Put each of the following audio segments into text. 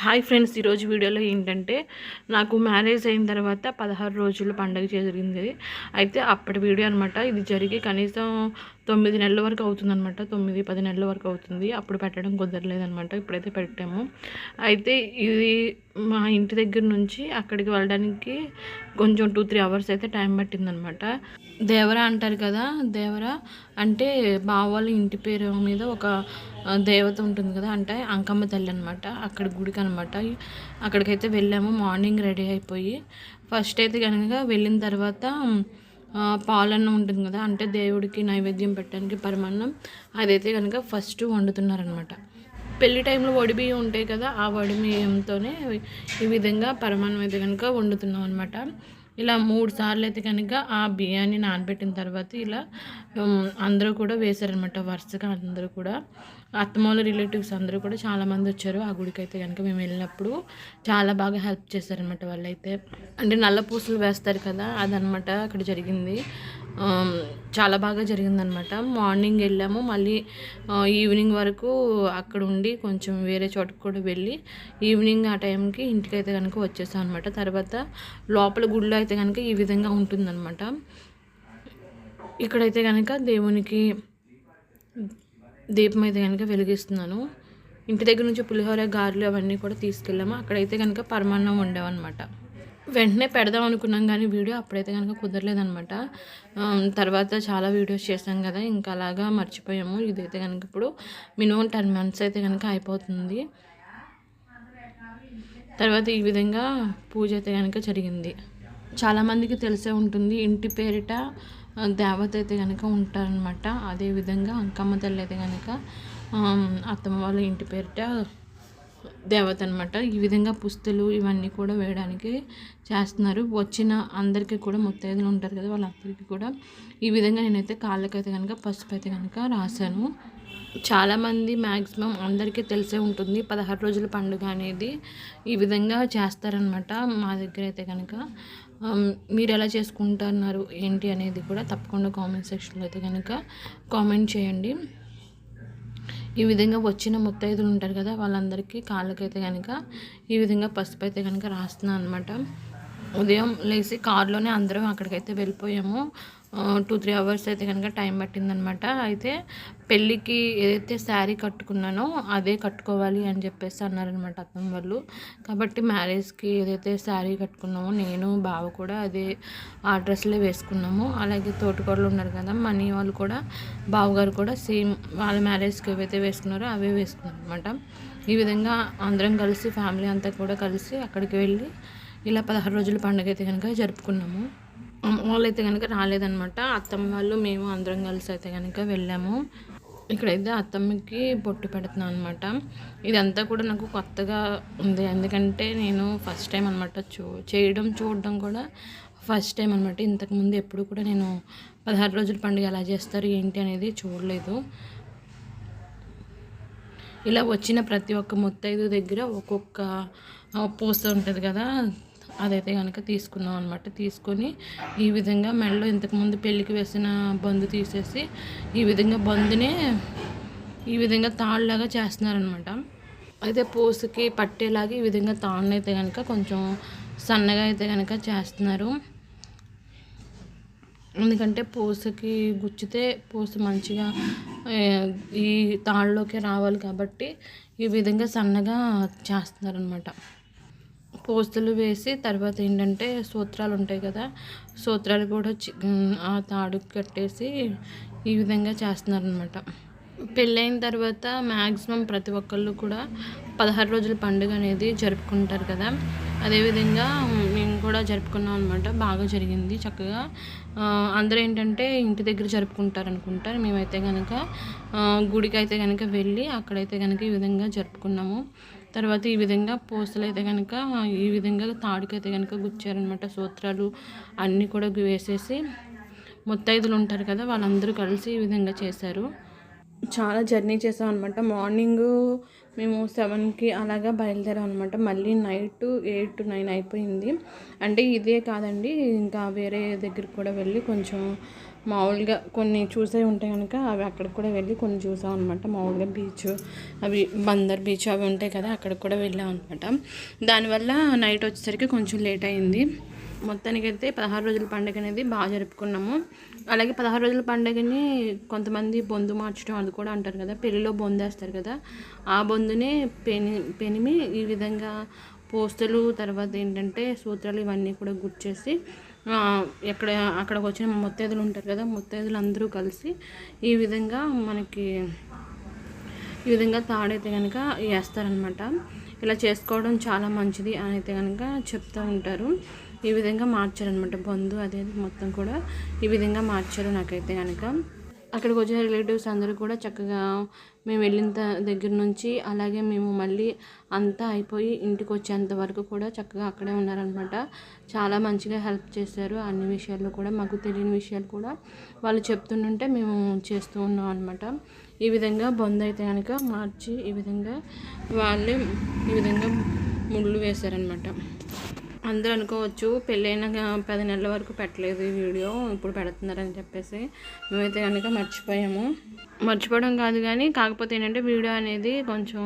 Hi friends ఈరోజు వీడియోలో ఏంటంటే నాకు మ్యారేజ్ అయిన తర్వాత పదహారు రోజులు పండగ జరిగింది. అయితే అప్పటి వీడియో అనమాట ఇది జరిగి కనీసం తొమ్మిది నెలల వరకు అవుతుందన్నమాట. తొమ్మిది పది నెలల వరకు అవుతుంది. అప్పుడు పెట్టడం కుదరలేదనమాట ఇప్పుడైతే పెట్టాము. అయితే ఇది మా ఇంటి దగ్గర నుంచి అక్కడికి వెళ్ళడానికి కొంచెం టూ త్రీ అవర్స్ అయితే టైం పట్టిందనమాట దేవర అంటారు కదా దేవర అంటే బావ ఇంటి పేరు మీద ఒక దేవత ఉంటుంది కదా అంటే అంకమ్మ తల్లి అనమాట అక్కడ గుడికి అనమాట అక్కడికైతే వెళ్ళాము. మార్నింగ్ రెడీ అయిపోయి. ఫస్ట్ అయితే కనుక వెళ్ళిన తర్వాత పాలన్నం ఉంటుంది కదా అంటే దేవుడికి నైవేద్యం పెట్టడానికి పరమాన్నం. అదైతే కనుక ఫస్ట్ వండుతున్నారనమాట పెళ్ళి టైంలో వడిబియ్యం ఉంటాయి కదా ఆ వడిబియ్యంతోనే ఈ విధంగా పరమాన్నం అయితే కనుక వండుతున్నాం అనమాట ఇలా మూడు సార్లు అయితే కనుక ఆ బియ్యాన్ని నానబెట్టిన తర్వాత ఇలా అందరూ కూడా వేశారనమాట వరుసగా అందరూ కూడా. అత్తమాల రిలేటివ్స్ అందరూ కూడా చాలామంది వచ్చారు. ఆ గుడికి అయితే కనుక మేము వెళ్ళినప్పుడు చాలా బాగా హెల్ప్ చేశారనమాట వాళ్ళైతే. అంటే నల్ల పూసలు వేస్తారు కదా అదనమాట అక్కడ జరిగింది. చాలా బాగా జరిగిందనమాట మార్నింగ్ వెళ్ళాము. మళ్ళీ ఈవినింగ్ వరకు అక్కడ ఉండి కొంచెం వేరే చోటుకు కూడా వెళ్ళి ఈవినింగ్ ఆ టైంకి ఇంటికి అయితే కనుక వచ్చేసాం అనమాట తర్వాత లోపల గుడిలో అయితే కనుక ఈ విధంగా ఉంటుందన్నమాట. ఇక్కడైతే కనుక దేవునికి దీపం అయితే కనుక వెలిగిస్తున్నాను. ఇంటి దగ్గర నుంచి పులిహోర గారెలు అవన్నీ కూడా తీసుకెళ్ళాము. అక్కడైతే కనుక పరమాన్నం వండామన్నమాట. వెంటనే పెడదాం అనుకున్నాం కానీ వీడియో అప్పుడైతే కనుక కుదరలేదనమాట తర్వాత చాలా వీడియోస్ చేసాం కదా ఇంకా అలాగా మర్చిపోయాము. ఇదైతే కనుక ఇప్పుడు మినిమం టెన్ మంత్స్ అయితే కనుక అయిపోతుంది. తర్వాత ఈ విధంగా పూజ అయితే కనుక జరిగింది. చాలామందికి తెలిసే ఉంటుంది. ఇంటి పేరిట దేవత అయితే కనుక ఉంటారనమాట అదేవిధంగా అంకమ్మ తల్లి అయితే కనుక అత్తమ్మ వాళ్ళ ఇంటి పేరిట దేవత అనమాట ఈ విధంగా పుస్తలు ఇవన్నీ కూడా వేయడానికి చేస్తున్నారు. వచ్చిన అందరికీ కూడా ముత్తైదులు ఉంటారు కదా వాళ్ళందరికీ కూడా. ఈ విధంగా నేనైతే కాళ్ళకైతే కనుక పసుపు అయితే కనుక రాశాను. చాలామంది మ్యాక్సిమం అందరికీ తెలిసే ఉంటుంది పదహారు రోజుల పండుగ అనేది ఈ విధంగా చేస్తారనమాట మా దగ్గర అయితే కనుక Um, మీరు ఎలా చేసుకుంటున్నారు ఏంటి అనేది కూడా తప్పకుండా కామెంట్ సెక్షన్లో అయితే కనుక కామెంట్ చేయండి. ఈ విధంగా వచ్చిన ముత్తైదులు ఉంటారు కదా వాళ్ళందరికీ కాళ్ళకైతే కనుక ఈ విధంగా పసుపు అయితే కనుక రాస్తున్నాను అనమాట ఉదయం లేచి కారులోనే అందరం అక్కడికైతే వెళ్ళిపోయాము. టూ త్రీ అవర్స్ అయితే కనుక టైం పట్టిందనమాట. అయితే పెళ్ళికి ఏదైతే శారీ కట్టుకున్నానో అదే కట్టుకోవాలి అని చెప్పేసి అన్నారనమాట అత్తమ్మ వాళ్ళు. కాబట్టి మ్యారేజ్కి ఏదైతే శారీ కట్టుకున్నామో నేను బావ కూడా అదే ఆ డ్రెస్లే వేసుకున్నాము. అలాగే తోటికోడలు ఉన్నారు కదా మనీ వాళ్ళు కూడా బావగారు కూడా సేమ్ వాళ్ళ మ్యారేజ్కి ఏవైతే వేసుకున్నారో అవే వేసుకున్నారు అనమాట ఈ విధంగా అందరం కలిసి ఫ్యామిలీ అంతా కూడా కలిసి అక్కడికి వెళ్ళి ఇలా పదహారు రోజుల పండుగ అయితే కనుక జరుపుకున్నాము. వాళ్ళు అయితే కనుక రాలేదనమాట అత్తమ్మ వాళ్ళు మేము అందరం కలిసి అయితే కనుక వెళ్ళాము. ఇక్కడైతే అత్తమ్మకి బొట్టు పెడుతున్నాను అనమాట ఇదంతా కూడా నాకు కొత్తగా ఉంది. ఎందుకంటే నేను ఫస్ట్ టైం అనమాట చూ చేయడం చూడడం కూడా ఫస్ట్ టైం అనమాట ఇంతకుముందు ఎప్పుడు కూడా నేను పదహారు రోజుల పండుగ ఎలా చేస్తారు ఏంటి అనేది చూడలేదు. ఇలా వచ్చిన ప్రతి ఒక్క ముత్తైదు దగ్గర ఒక్కొక్క పూస ఉంటుంది కదా అదైతే కనుక తీసుకున్నాం అనమాట తీసుకొని ఈ విధంగా మెడలో ఇంతకుముందు పెళ్ళికి వేసిన బందు తీసేసి ఈ విధంగా బందునే ఈ విధంగా తాళ్ళలాగా చేస్తున్నారనమాట అయితే పూసకి పట్టేలాగా ఈ విధంగా తాళ్ళని అయితే కనుక కొంచెం సన్నగా అయితే కనుక చేస్తున్నారు. ఎందుకంటే పూసకి గుచ్చితే పూస మంచిగా ఈ తాళ్ళలోకి రావాలి కాబట్టి ఈ విధంగా సన్నగా చేస్తున్నారనమాట పోస్తులు వేసి తర్వాత ఏంటంటే సూత్రాలు ఉంటాయి కదా సూత్రాలు కూడా ఆ తాడు కట్టేసి ఈ విధంగా చేస్తున్నారనమాట పెళ్ళైన తర్వాత మ్యాక్సిమం ప్రతి ఒక్కళ్ళు కూడా పదహారు రోజుల పండుగ అనేది జరుపుకుంటారు కదా. అదేవిధంగా మేము కూడా జరుపుకున్నాం అనమాట బాగా జరిగింది చక్కగా. అందరూ ఏంటంటే ఇంటి దగ్గర జరుపుకుంటారు అనుకుంటారు. మేమైతే కనుక గుడికి అయితే కనుక వెళ్ళి అక్కడైతే కనుక ఈ విధంగా జరుపుకున్నాము. తర్వాత ఈ విధంగా పూసలు అయితే కనుక ఈ విధంగా తాడుకైతే కనుక గుచ్చారనమాట సూత్రాలు అన్నీ కూడా వేసేసి ముత్తైదులు ఉంటారు కదా వాళ్ళందరూ కలిసి ఈ విధంగా చేశారు. చాలా జర్నీ చేసాం అనమాట మార్నింగ్ మేము సెవెన్కి అలాగా బయలుదేరాం అనమాట మళ్ళీ నైట్ ఎయిట్ టు నైన్ అయిపోయింది. అంటే ఇదే కాదండి ఇంకా వేరే దగ్గరికి కూడా వెళ్ళి కొంచెం మామూలుగా కొన్ని చూసే ఉంటాయి కనుక అవి అక్కడికి కూడా వెళ్ళి కొన్ని చూసాం అనమాట మామూలుగా బీచ్ అవి బందర్ బీచ్ అవి ఉంటాయి కదా అక్కడికి కూడా వెళ్ళాం అనమాట దానివల్ల నైట్ వచ్చేసరికి కొంచెం లేట్ అయింది. మొత్తానికైతే పదహారు రోజుల పండుగ అనేది బాగా జరుపుకున్నాము. అలాగే పదహారు రోజుల పండుగని కొంతమంది బొందు మార్చడం అది కూడా అంటారు కదా పెళ్ళిలో బొందేస్తారు కదా. ఆ బొందుని పెని పెనిమి ఈ విధంగా పోస్తులు తర్వాత ఏంటంటే సూత్రాలు ఇవన్నీ కూడా గుర్చేసి ఎక్కడ అక్కడికి వచ్చిన ముత్తైదులు ఉంటారు కదా ముత్తైదులు అందరూ కలిసి ఈ విధంగా మనకి ఈ విధంగా తాడైతే కనుక వేస్తారనమాట ఇలా చేసుకోవడం చాలా మంచిది అని అయితే కనుక చెప్తూ ఉంటారు. ఈ విధంగా మార్చారనమాట బంధు అదే మొత్తం కూడా ఈ విధంగా మార్చారు నాకైతే కనుక అక్కడికి వచ్చిన రిలేటివ్స్ అందరూ కూడా చక్కగా మేము వెళ్ళిన దగ్గర నుంచి అలాగే మేము మళ్ళీ అంతా అయిపోయి ఇంటికి వచ్చేంత వరకు కూడా చక్కగా అక్కడే ఉన్నారనమాట. చాలా మంచిగా హెల్ప్ చేశారు అన్ని విషయాల్లో కూడా మాకు తెలియని విషయాలు కూడా వాళ్ళు చెప్తుంటే మేము చేస్తూ ఉన్నాం అనమాట. ఈ విధంగా బొంద అయితే కనుక మార్చి ఈ విధంగా వాళ్ళే ఈ విధంగా ముళ్ళు వేశారనమాట. అందరూ అనుకోవచ్చు పెళ్ళైన పది నెలల వరకు పెట్టలేదు ఈ వీడియో ఇప్పుడు పెడుతున్నారని చెప్పేసి. మేమైతే కనుక మర్చిపోయాము. మర్చిపోవడం కాదు కానీ కాకపోతే ఏంటంటే వీడియో అనేది కొంచెం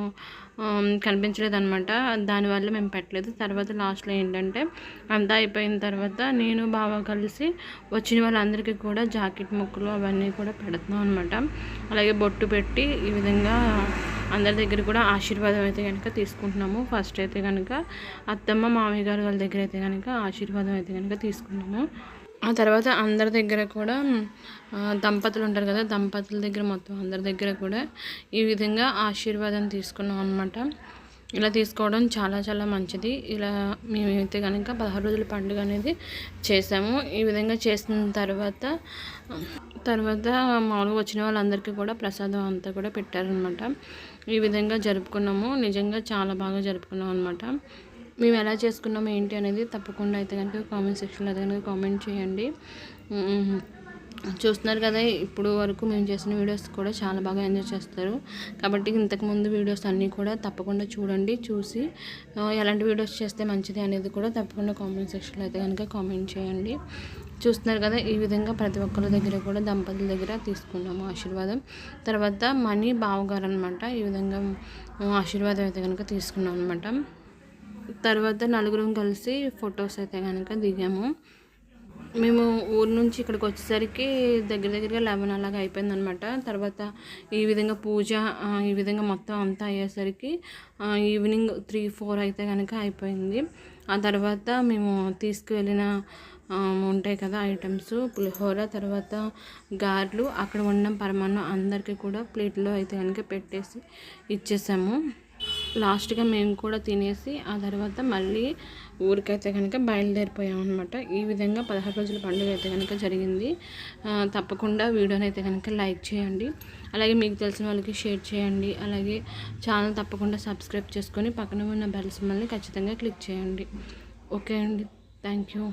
కనిపించలేదు అనమాట దానివల్ల మేము పెట్టలేదు. తర్వాత లాస్ట్లో ఏంటంటే అంతా అయిపోయిన తర్వాత నేను బాగా కలిసి వచ్చిన వాళ్ళందరికీ కూడా జాకెట్ ముక్కలు అవన్నీ కూడా పెడుతున్నాం అనమాట అలాగే బొట్టు పెట్టి ఈ విధంగా అందరి దగ్గర కూడా ఆశీర్వాదం అయితే కనుక తీసుకుంటున్నాము. ఫస్ట్ అయితే కనుక అత్తమ్మ మామయ్య గారు వాళ్ళ దగ్గర అయితే కనుక ఆశీర్వాదం అయితే కనుక తీసుకున్నాము ఆ తర్వాత అందరి దగ్గర కూడా దంపతులు ఉంటారు కదా దంపతుల దగ్గర మొత్తం అందరి దగ్గర కూడా ఈ విధంగా ఆశీర్వాదం తీసుకున్నాం అనమాట ఇలా తీసుకోవడం చాలా చాలా మంచిది. ఇలా మేమైతే కనుక పదహారు రోజుల పండుగ అనేది చేసాము. ఈ విధంగా చేసిన తర్వాత తర్వాత మామూలుగా వచ్చిన వాళ్ళందరికీ కూడా ప్రసాదం అంతా కూడా పెట్టారనమాట ఈ విధంగా జరుపుకున్నాము. నిజంగా చాలా బాగా జరుపుకున్నాం అనమాట మేము ఎలా చేసుకున్నాము ఏంటి అనేది తప్పకుండా అయితే కనుక కామెంట్ సెక్షన్లో అయితే కనుక కామెంట్ చేయండి. చూస్తున్నారు కదా ఇప్పుడు వరకు మేము చేసిన వీడియోస్ కూడా చాలా బాగా ఎంజాయ్ చేస్తారు. కాబట్టి ఇంతకుముందు వీడియోస్ అన్నీ కూడా తప్పకుండా చూడండి చూసి ఎలాంటి వీడియోస్ చేస్తే మంచిది అనేది కూడా తప్పకుండా కామెంట్ సెక్షన్లో అయితే కనుక కామెంట్ చేయండి. చూస్తున్నారు కదా ఈ విధంగా ప్రతి ఒక్కరి దగ్గర కూడా దంపతుల దగ్గర తీసుకున్నాము ఆశీర్వాదం. తర్వాత మనీ బావగారు అనమాట ఈ విధంగా ఆశీర్వాదం అయితే కనుక తీసుకున్నాం అనమాట తర్వాత నలుగురం కలిసి ఫొటోస్ అయితే కనుక దిగాము. మేము ఊరు నుంచి ఇక్కడికి వచ్చేసరికి దగ్గర దగ్గరగా లెవెన్ అలాగా అయిపోయిందనమాట తర్వాత ఈ విధంగా పూజ ఈ విధంగా మొత్తం అంతా అయ్యేసరికి ఈవినింగ్ త్రీ ఫోర్ అయితే కనుక అయిపోయింది. ఆ తర్వాత మేము తీసుకువెళ్ళిన ఉంటాయి కదా ఐటమ్స్ పులిహోర తర్వాత గారెలు అక్కడ ఉన్న పరమాన్నం అందరికీ కూడా ప్లేట్లో అయితే కనుక పెట్టేసి ఇచ్చేసాము. లాస్ట్గా మేము కూడా తినేసి ఆ తర్వాత మళ్ళీ ఊరికైతే కనుక బయలుదేరిపోయాం అనమాట ఈ విధంగా పదహారు రోజుల పండుగ అయితే కనుక జరిగింది తప్పకుండా వీడియోని అయితే కనుక లైక్ చేయండి. అలాగే మీకు తెలిసిన వాళ్ళకి షేర్ చేయండి. అలాగే ఛానల్ తప్పకుండా సబ్స్క్రైబ్ చేసుకొని పక్కన ఉన్న బెల్స్ మళ్ళీ ఖచ్చితంగా క్లిక్ చేయండి. ఓకే అండి. Thank you.